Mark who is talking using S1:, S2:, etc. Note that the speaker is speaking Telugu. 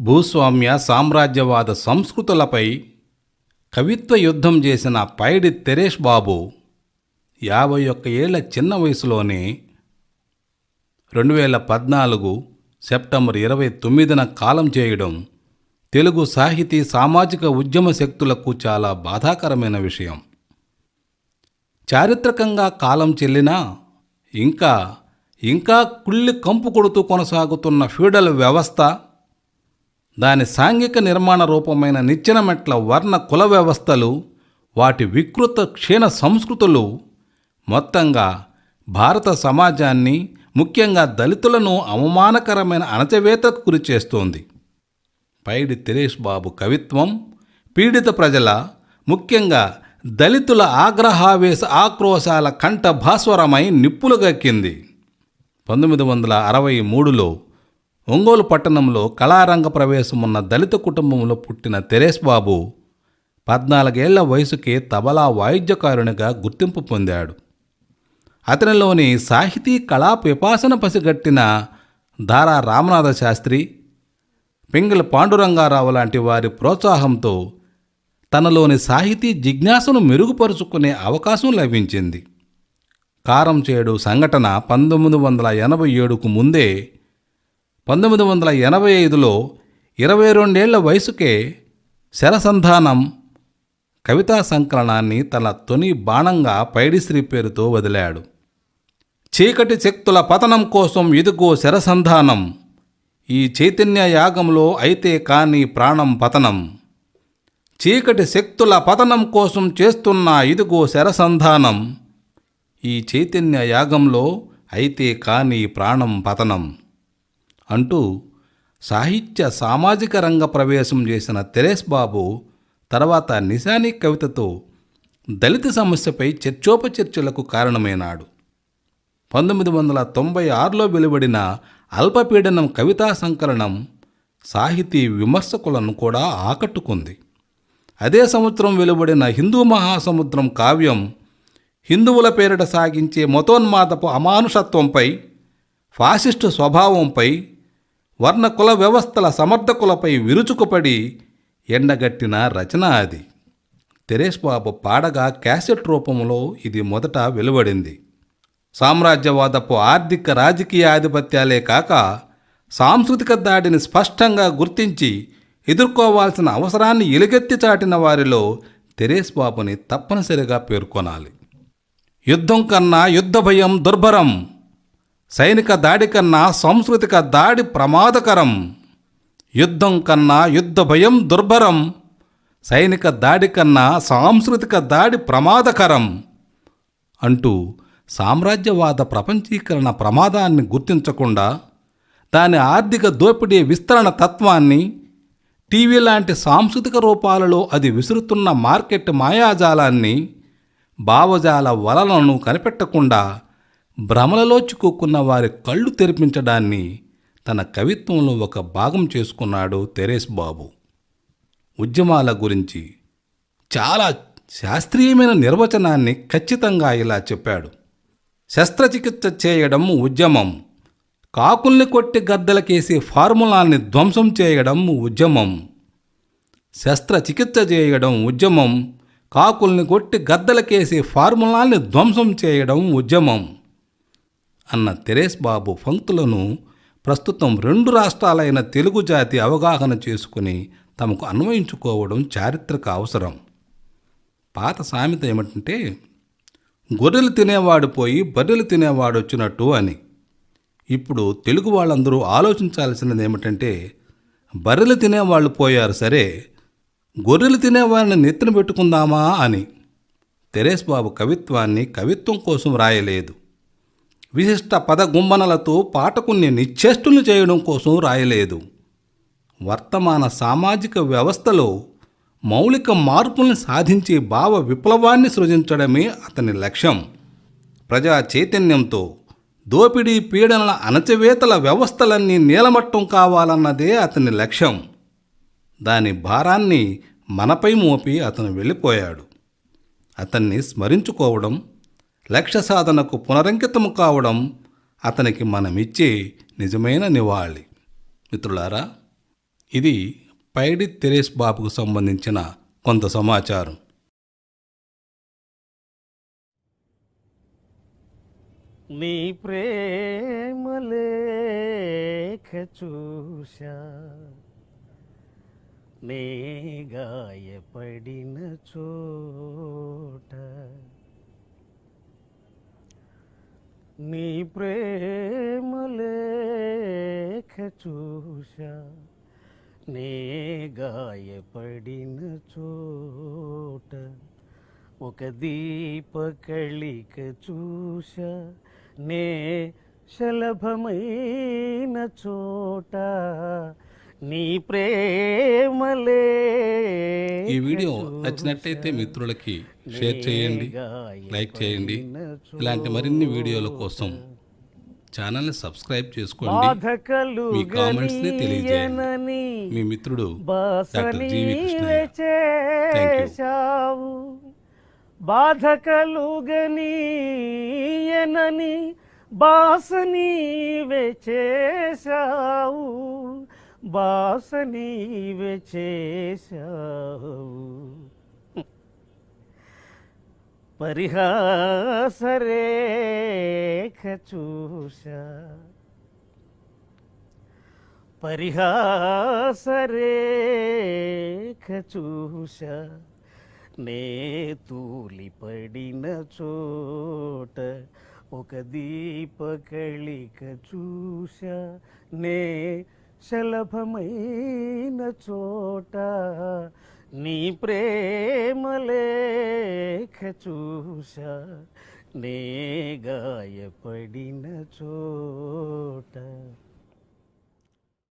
S1: భూస్వామ్య సామ్రాజ్యవాద సంస్కృతులపై కవిత్వ యుద్ధం చేసిన పైడి తెరేష్ బాబు యాభై ఒక్క ఏళ్ళ చిన్న వయసులోనే రెండు వేల పద్నాలుగు సెప్టెంబర్ ఇరవై తొమ్మిదిన కాలం చేయడం తెలుగు సాహితీ సామాజిక ఉద్యమ శక్తులకు చాలా బాధాకరమైన విషయం. చారిత్రకంగా కాలం చెల్లినా ఇంకా ఇంకా కుళ్ళి కంపు కొడుతూ కొనసాగుతున్న ఫ్యూడల్ వ్యవస్థ దాని సాంఘిక నిర్మాణ రూపమైన నిచ్చెన మెట్ల వర్ణ కుల వ్యవస్థలు వాటి వికృత క్షీణ సంస్కృతులు మొత్తంగా భారత సమాజాన్ని ముఖ్యంగా దళితులను అవమానకరమైన అణచవేతకు గురి చేస్తోంది. పైడి తిరేష్ బాబు కవిత్వం పీడిత ప్రజల ముఖ్యంగా దళితుల ఆగ్రహావేశ ఆక్రోశాల కంఠ భాస్వరమై నిప్పులుగక్కింది. పంతొమ్మిది వందల అరవై మూడులో ఒంగోలు పట్టణంలో కళారంగ ప్రవేశం ఉన్న దళిత కుటుంబంలో పుట్టిన తెరేష్ బాబు పద్నాలుగేళ్ళ వయసుకే తబలా వాయిద్యకారునిగా గుర్తింపు పొందాడు. అతనిలోని సాహితీ కళా పిపాసన పసిగట్టిన దారా రామనాథ శాస్త్రి పింగళ పాండురంగారావు లాంటి వారి ప్రోత్సాహంతో తనలోని సాహితీ జిజ్ఞాసను మెరుగుపరుచుకునే అవకాశం లభించింది. కారం చేడు సంఘటన పంతొమ్మిది వందల ఎనభై ఏడుకు ముందే పంతొమ్మిది వందల ఎనభై ఐదులో ఇరవై రెండేళ్ళ వయసుకే శరసంధానం కవితా సంకలనాన్ని తన తొని బాణంగా పైడిశ్రీ పేరుతో వదిలాడు. చీకటి శక్తుల పతనం కోసం ఇదిగో శరసంధానం ఈ చైతన్య యాగంలో అయితే కాని ప్రాణం పతనం. చీకటి శక్తుల పతనం కోసం చేస్తున్న ఇదిగో శరసంధానం ఈ చైతన్య యాగంలో అయితే కాని ప్రాణం పతనం. అంటూ సాహిత్య సామాజిక రంగ ప్రవేశం చేసిన తెరేస్ బాబు తర్వాత నిశానీ కవితతో దళిత సమస్యపై చర్చోపచర్చలకు కారణమైనాడు. పంతొమ్మిది వందల తొంభై ఆరులో వెలువడిన అల్పపీడనం కవితా సంకలనం సాహితీ విమర్శకులను కూడా ఆకట్టుకుంది. అదే సంవత్సరం వెలువడిన హిందూ మహాసముద్రం కావ్యం హిందువుల పేరిట సాగించే మతోన్మాదపు అమానుషత్వంపై ఫాసిస్టు స్వభావంపై వర్ణకుల వ్యవస్థల సమర్థకులపై విరుచుకుపడి ఎండగట్టిన రచన అది. తెరేష్ బాబు పాడగా క్యాసెట్ రూపంలో ఇది మొదట వెలువడింది. సామ్రాజ్యవాదపు ఆర్థిక రాజకీయ ఆధిపత్యాలే కాక సాంస్కృతిక దాడిని స్పష్టంగా గుర్తించి ఎదుర్కోవాల్సిన అవసరాన్ని ఎలుగెత్తి చాటిన వారిలో తెరేస్ బాబుని తప్పనిసరిగా పేర్కొనాలి. యుద్ధం కన్నా యుద్ధ భయం దుర్భరం. సైనిక దాడి కన్నా సాంస్కృతిక దాడి ప్రమాదకరం. యుద్ధం కన్నా యుద్ధ భయం దుర్భరం. సైనిక దాడి కన్నా సాంస్కృతిక దాడి ప్రమాదకరం. అంటూ సామ్రాజ్యవాద ప్రపంచీకరణ ప్రమాదాన్ని గుర్తించకుండా దాని ఆర్థిక దోపిడీ విస్తరణ తత్వాన్ని టీవీ లాంటి సాంస్కృతిక రూపాలలో అది విసురుతున్న మార్కెట్ మాయాజాలాన్ని భావజాల వలలను కనిపెట్టకుండా భ్రమలలో చిక్కుకున్న వారి కళ్ళు తెరిపించడాన్ని తన కవిత్వంలో ఒక భాగం చేసుకున్నాడు తెరేస్ బాబు. ఉద్యమాల గురించి చాలా శాస్త్రీయమైన నిర్వచనాన్ని ఖచ్చితంగా ఇలా చెప్పాడు. శస్త్రచికిత్స చేయడం ఉద్యమం. కాకుల్ని కొట్టి గద్దలకేసి ఫార్ములాన్ని ధ్వంసం చేయడం ఉద్యమం. శస్త్రచికిత్స చేయడం ఉద్యమం. కాకుల్ని కొట్టి గద్దలకేసి ఫార్ములాల్ని ధ్వంసం చేయడం ఉద్యమం. అన్న తెరేస్ బాబు పంక్తులను ప్రస్తుతం రెండు రాష్ట్రాలైన తెలుగు జాతి అవగాహన చేసుకుని తమకు అన్వయించుకోవడం చారిత్రక అవసరం. పాత సామెత ఏమిటంటే గొర్రెలు తినేవాడు పోయి బర్రెలు తినేవాడు వచ్చినట్టు అని. ఇప్పుడు తెలుగు వాళ్ళందరూ ఆలోచించాల్సినది ఏమిటంటే బర్రెలు తినేవాళ్ళు పోయారు సరే గొర్రెలు తినేవాడిని నెత్తిన పెట్టుకుందామా అని. తెరేస్ బాబు కవిత్వాన్ని కవిత్వం కోసం రాయలేదు. విశిష్ట పద గుంబనలతో పాఠకుణ్ణి నిశ్చేష్టులు చేయడం కోసం రాయలేదు. వర్తమాన సామాజిక వ్యవస్థలో మౌలిక మార్పుల్ని సాధించే భావ విప్లవాన్ని సృజించడమే అతని లక్ష్యం. ప్రజా చైతన్యంతో దోపిడీ పీడనల అణచివేతల వ్యవస్థలన్నీ నీలమట్టం కావాలన్నదే అతని లక్ష్యం. దాని భారాన్ని మనపై మోపి అతను వెళ్ళిపోయాడు. అతన్ని స్మరించుకోవడం లక్ష్య సాధనకు పునరంకితం కావడం అతనికి మనమిచ్చే నిజమైన నివాళి. మిత్రులారా ఇది పైడి తెరేస్ బాబుకు సంబంధించిన కొంత సమాచారం.
S2: నీ ప్రేమ లేఖ చూశా. నే గాయపడిన చోట నీ ప్రేమ లేఖ చూశా నే గాయపడిన చోట ఒక దీప కళిక చూశ నే శలభమైన చోట నీ ప్రేమలే
S1: ఈ వీడియో నచ్చినట్లయితే మిత్రులకి షేర్ చేయండి లైక్ చేయండి. ఇలాంటి మరిన్ని వీడియోల కోసం ఛానల్ని సబ్స్క్రైబ్ చేసుకోండి.
S2: బాధకలు
S1: మీ కామెంట్స్ని తెలియజేయండి. మీ మిత్రుడు డాక్టర్ జీవి
S2: బాధ కలుగనీయనని బాస నీవే చేశావు. బాస నీవే చేశావు. పరిహాసరేఖ చూశా. పరిహాసరేఖ చూశా. నే తూలిపడిన చోట ఒక దీపకళిక చూశా. నే శలభమైన చోట నీ ప్రేమలేఖ చూసా నే గాయపడిన చోట.